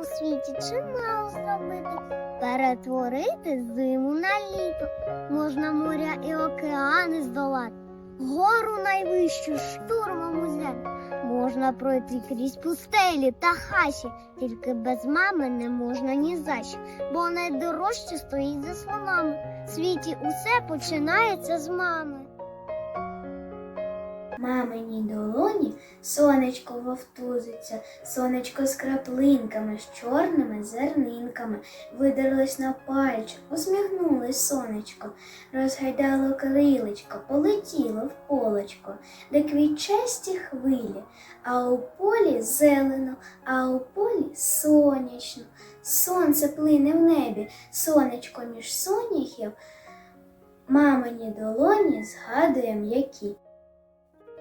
у світі чимало зробити. Перетворити зиму на літо. Можна моря і океани здолати. Гору найвищу штурмом узяти. Можна пройти крізь пустелі та хащі, тільки без мами не можна ні за що, бо найдорожче стоїть за словами. В світі усе починається з мами. Маминій долоні сонечко вовтузиться, сонечко з краплинками, з чорними зернинками, видерлось на пальчик, усміхнулось сонечко, розгайдало крилечко, полетіло в полочко, де квітчасті хвилі, а у полі зелено, а у полі сонячно. Сонце плине в небі, сонечко між соняхів, мамині долоні згадує м'які.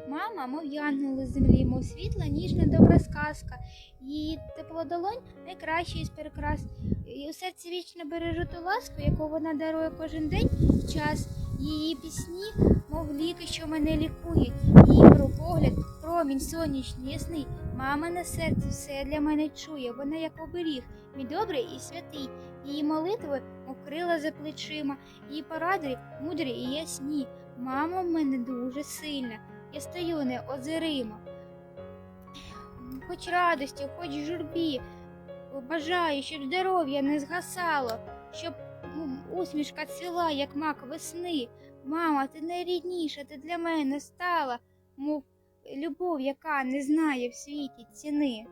Мама, мов янгол землі, мов світла, ніжна добра сказка. Її теплодолонь найкращий із прикрас. І у серці вічно бережу ту ласку, яку вона дарує кожен день і час. Її пісні, мов ліки, що мене лікують. Її про погляд, промінь сонячний, ясний. Мама на серці все для мене чує. Вона як оберіг, мій добрий і святий. Її молитви, мов крила за плечима, її поради мудрі і ясні. Мама в мене дуже сильна. Я стою неозирима. Хоч радості, хоч журбі. Бажаю, щоб здоров'я не згасало, щоб усмішка цвіла, як мак весни. Мама, ти найрідніша, ти для мене стала, мов любов, яка не знає в світі ціни.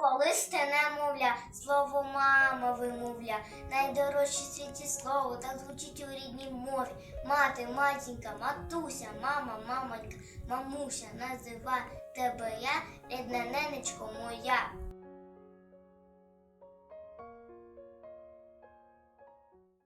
Колись ти немовля, слово мама вимовля, найдорожче світі слово, так звучить у рідній мові. Мати, матінька, матуся, мама, мамонька, мамуся, називай тебе я, рідна ненечко моя.